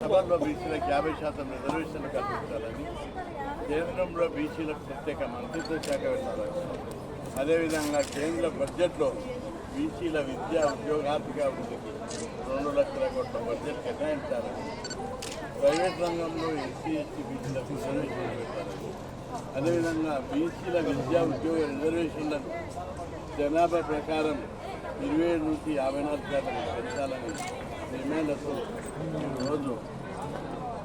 సభల్లో బీసీలకు యాభై శాతం రిజర్వేషన్లు కల్పించాలని కేంద్రంలో బీసీలకు ప్రత్యేక మంత్రిత్వ శాఖ పెట్టాలని అదేవిధంగా కేంద్ర బడ్జెట్లో బీసీల విద్యా ఉద్యోగార్థిక అభివృద్ధికి రెండు లక్షల కోట్ల బడ్జెట్ కేటాయించాలని ప్రైవేట్ రంగంలో ఎస్సీ ఎస్టీ బీసీలకు రిజర్వేషన్లు పెట్టాలని అదేవిధంగా బీసీల విద్యా ఉద్యోగ రిజర్వేషన్లను జనాభా ప్రకారం ఇరవై ఏడు నుంచి యాభై నాలుగు శాతం పెంచాలని నిర్ణయాలతో ఈరోజు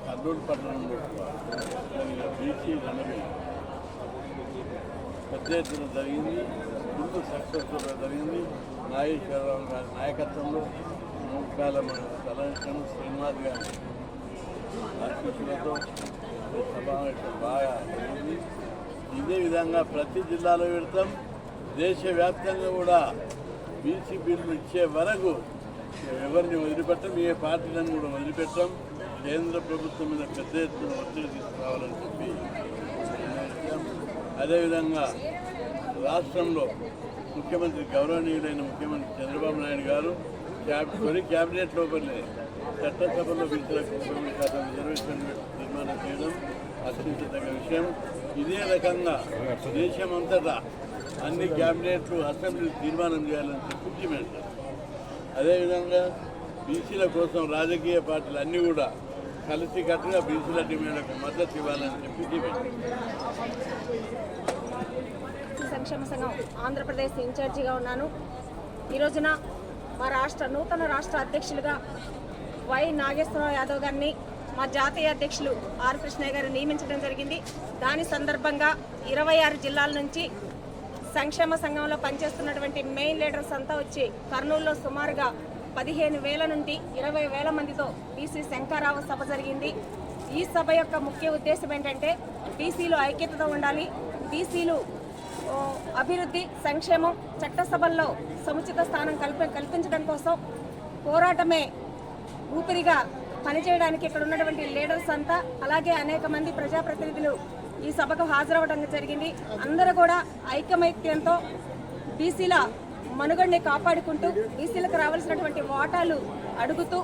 కర్నూలు పట్టణంలో బీసీ రణమే పెద్ద ఎత్తున జరిగింది ముందు సక్సెస్ఫుల్గా జరిగింది నాగేశ్వరరావు గారి నాయకత్వంలో ముఖ్యాల మన తలకను శ్రీనివాస్ గారి అధ్యక్షులతో సమావేశం బాగా జరిగింది ఇదే విధంగా ప్రతి జిల్లాలో పెడతాం దేశవ్యాప్తంగా కూడా బీసీ బిల్లు ఇచ్చే వరకు ఎవరిని వదిలిపెట్టం ఏ పార్టీలను కూడా వదిలిపెట్టాం కేంద్ర ప్రభుత్వం మీద పెద్ద ఎత్తున ఒత్తిడి తీసుకురావాలని చెప్పి అదేవిధంగా రాష్ట్రంలో ముఖ్యమంత్రి గౌరవనీయులైన ముఖ్యమంత్రి చంద్రబాబు నాయుడు గారు క్యాబ్ తొలి క్యాబినెట్ లోపలే చట్టసభలో బీసీలకు ముప్పై శాతం రిజర్వేషన్ నిర్మాణం చేయడం అత్యంత విషయం. ఇదే రకంగా దేశమంతటా అన్ని క్యాబినెట్లు అసెంబ్లీ తీర్మానం చేయాలని చెప్పి డిమాండ్ అదేవిధంగా బీసీల కోసం రాజకీయ పార్టీలు అన్నీ కూడా కలిసికట్టుగా బీసీల డిమాండ్కు మద్దతు ఇవ్వాలని చెప్పి డిమాండ్ సంక్షేమ సంఘం ఆంధ్రప్రదేశ్ ఇన్ఛార్జిగా ఉన్నాను. ఈ రోజున మా రాష్ట్ర నూతన రాష్ట్ర అధ్యక్షులుగా వై నాగేశ్వరరావు యాదవ్ గారిని మా జాతీయ అధ్యక్షులు ఆర్ కృష్ణయ్య గారు నియమించడం జరిగింది. దాని సందర్భంగా ఇరవై ఆరు జిల్లాల నుంచి సంక్షేమ సంఘంలో పనిచేస్తున్నటువంటి మెయిన్ లీడర్స్ అంతా వచ్చి కర్నూలులో సుమారుగా పదిహేను వేల నుండి ఇరవై వేల మందితో బీసీ శంకారావ సభ జరిగింది. ఈ సభ యొక్క ముఖ్య ఉద్దేశం ఏంటంటే బీసీలు ఐక్యతతో ఉండాలి. బీసీలు అభివృద్ధి సంక్షేమం చట్టసభల్లో సముచిత స్థానం కల్ప కల్పించడం కోసం పోరాటమే ఊపిరిగా పనిచేయడానికి ఇక్కడ ఉన్నటువంటి లీడర్స్ అంతా అలాగే అనేక మంది ప్రజాప్రతినిధులు ఈ సభకు హాజరవడం జరిగింది. అందరూ కూడా ఐకమైక్యంతో బీసీల మనుగడని కాపాడుకుంటూ బీసీలకు రావాల్సినటువంటి వాటాలు అడుగుతూ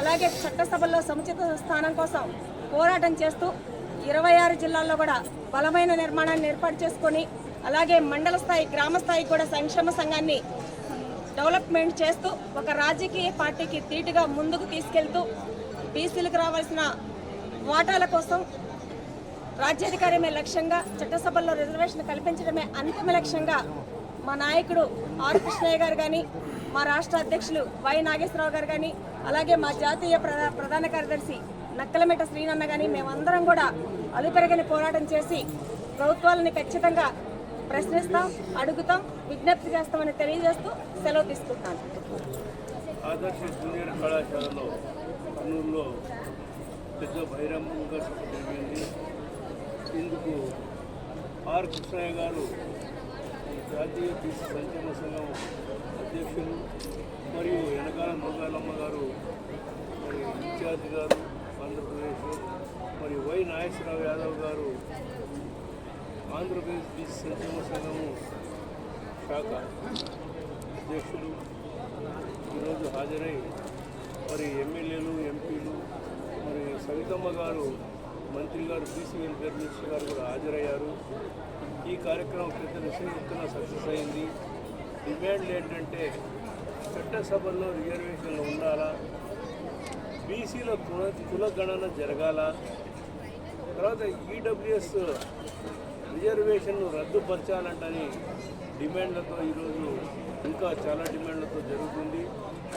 అలాగే చట్టసభల్లో సముచిత స్థానం కోసం పోరాటం చేస్తూ ఇరవై ఆరు జిల్లాల్లో కూడా బలమైన నిర్మాణాన్ని ఏర్పాటు చేసుకొని అలాగే మండల స్థాయి గ్రామ స్థాయి కూడా సంక్షేమ సంఘాన్ని డెవలప్మెంట్ చేస్తూ ఒక రాజకీయ పార్టీకి తీటుగా ముందుకు తీసుకెళ్తూ బీసీలకు రావాల్సిన వాటాల కోసం రాజ్యాధికారమే లక్ష్యంగా చట్టసభల్లో రిజర్వేషన్ కల్పించడమే అంతిమ లక్ష్యంగా మా నాయకుడు ఆర్ కృష్ణయ్య గారు కానీ మా రాష్ట్ర అధ్యక్షులు వై నాగేశ్వరరావు గారు కానీ అలాగే మా జాతీయ ప్రధా ప్రధాన కార్యదర్శి నక్కలమెట శ్రీనన్న కానీ మేమందరం కూడా అలుపెరగని పోరాటం చేసి ప్రభుత్వాలని ఖచ్చితంగా ప్రశ్నిస్తాం అడుగుతాం విజ్ఞప్తి చేస్తామని తెలియజేస్తూ సెలవు తీసుకుంటాను ఆదర్శ జూనియర్ కళాశాలలో కర్నూలులో పెద్ద బహిరంగంగా జరిగింది ఇందుకు ఆర్ కృష్ణయ్య గారు జాతీయ బీసీ సంక్షేమ సంఘం అధ్యక్షులు మరియు వెనకాల నోగాలమ్మ గారు మరి ఇన్ఛార్జ్ గారు ఆంధ్రప్రదేశ్ మరియు వై నాగేశ్వరరావు యాదవ్ గారు ఆంధ్రప్రదేశ్ బీసీ సంక్షేమ సంఘము శాఖ అధ్యక్షులు ఈరోజు హాజరై మరి ఎమ్మెల్యేలు ఎంపీలు మరి సవితమ్మ గారు మంత్రి గారు బీసీ వెల్ఫేర్ మినిస్టర్ గారు కూడా హాజరయ్యారు. ఈ కార్యక్రమం పెద్ద విషయం సక్సెస్ అయింది. డిమాండ్లు ఏంటంటే చట్టసభల్లో రిజర్వేషన్లు ఉండాలా? బీసీల కుల కులగణన జరగాల? తర్వాత ఈడబ్ల్యూఎస్ రిజర్వేషన్ను రద్దుపరచాలంటని డిమాండ్లతో ఈరోజు ఇంకా చాలా డిమాండ్లతో జరుగుతుంది.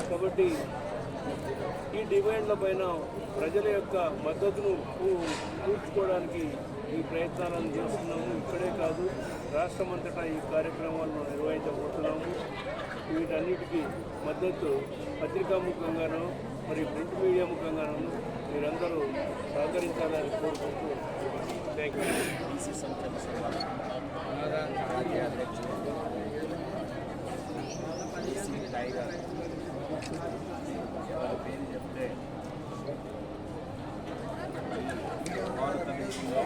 కాబట్టి ఈ డిమాండ్ల పైన ప్రజల యొక్క మద్దతును కూర్చుకోవడానికి ఈ ప్రయత్నాలను చేస్తున్నాము. ఇక్కడే కాదు రాష్ట్రమంతటా ఈ కార్యక్రమాలను నిర్వహించబోతున్నాము. వీటన్నిటికీ మద్దతు పత్రికా ముఖంగాను మరి ప్రింట్ మీడియా ముఖంగాను మీరందరూ సహకరించాలని కోరుకుంటూ థ్యాంక్ యూ బీసీ సంక్షేమ సంఘం రాజ్య అధ్యక్షుడు బీసీ టైగర్ ఎవరి పేరు చెప్తే భారతదేశంలో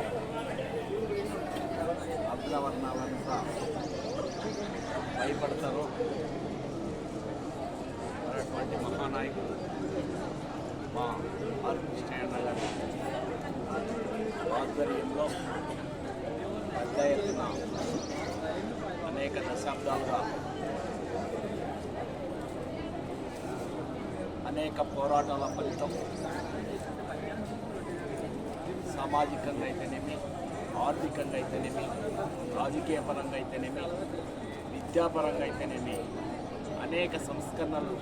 భయపడతారు. భయపడతారో అటువంటి మహానాయకుడు మా ఆర్ గారి ఆధ్వర్యంలో పెద్ద ఎత్తున అనేక దశాబ్దాలుగా అనేక పోరాటాల ఫలితం సామాజికంగా అయితేనేమి ఆర్థికంగా అయితేనేమి రాజకీయ పరంగా అయితేనేమి విద్యాపరంగా అయితేనేమి అనేక సంస్కరణలు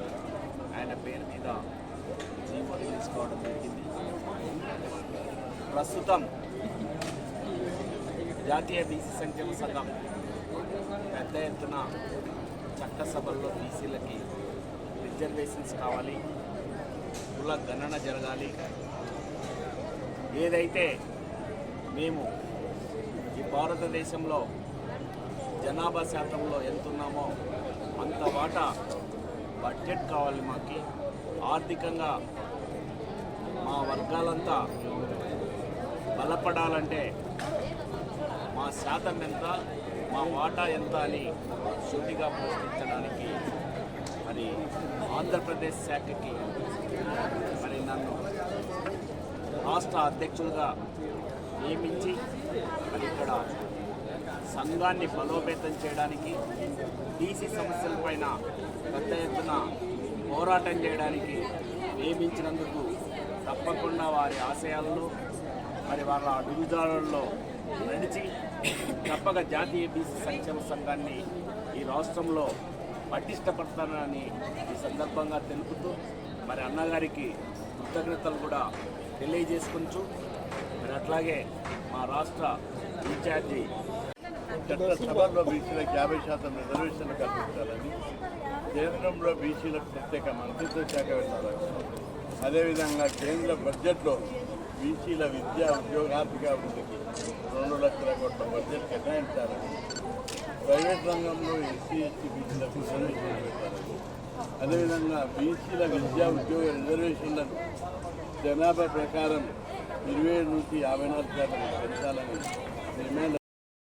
ఆయన పేరు మీద జీవో తీసుకోవడం జరిగింది. ప్రస్తుతం జాతీయ బీసీ సంక్షేమ సంఘం పెద్ద ఎత్తున చట్టసభల్లో బీసీలకి రిజర్వేషన్స్ కావాలి కుల గణన జరగాలి ఏదైతే మేము ఈ భారతదేశంలో జనాభా శాతంలో ఎంతున్నామో అంత వాటా బడ్జెట్ కావాలి మాకి. ఆర్థికంగా మా వర్గాలంతా బలపడాలంటే మా శాతం ఎంత మా వాటా ఎంత అని శుద్ధిగా ప్రశ్నించడానికి మరి ఆంధ్రప్రదేశ్ శాఖకి మరి నన్ను రాష్ట్ర అధ్యక్షులుగా నియమించి మరి ఇక్కడ సంఘాన్ని బలోపేతం చేయడానికి డీసీ సమస్యలపైన పెద్ద ఎత్తున పోరాటం చేయడానికి నియమించినందుకు తప్పకుండా వారి ఆశయాలను మరి వాళ్ళ అడుగుజాడల్లో నడిచి తప్పక జాతీయ బీసీ సంక్షేమ సంఘాన్ని ఈ రాష్ట్రంలో పటిష్టపడతానని ఈ సందర్భంగా తెలుపుతూ మరి అన్నగారికి కృతజ్ఞతలు కూడా తెలియజేసుకుంటూ మరి అట్లాగే మా రాష్ట్ర ఇన్ఛార్జి చట్టసభల్లో బీసీలకు యాభై శాతం రిజర్వేషన్లు కల్పించాలని కేంద్రంలో బీసీలకు ప్రత్యేక మంత్రిత్వ శాఖ పెట్టాలని. అదేవిధంగా కేంద్ర బడ్జెట్లో బీసీల విద్యా ఉద్యోగార్థిక అభివృద్ధికి రెండు లక్షల కోట్ల బడ్జెట్ కేటాయించాలని ప్రైవేట్ రంగంలో ఎస్సీ ఎస్టీ బీసీలకు రిజర్వేషన్లు పెట్టాలని. అదేవిధంగా బీసీల విద్యా ఉద్యోగ రిజర్వేషన్లను జనాభా ప్రకారం ఇరవై నుంచి యాభై నాలుగు శాతం పెంచాలని డిమాండ్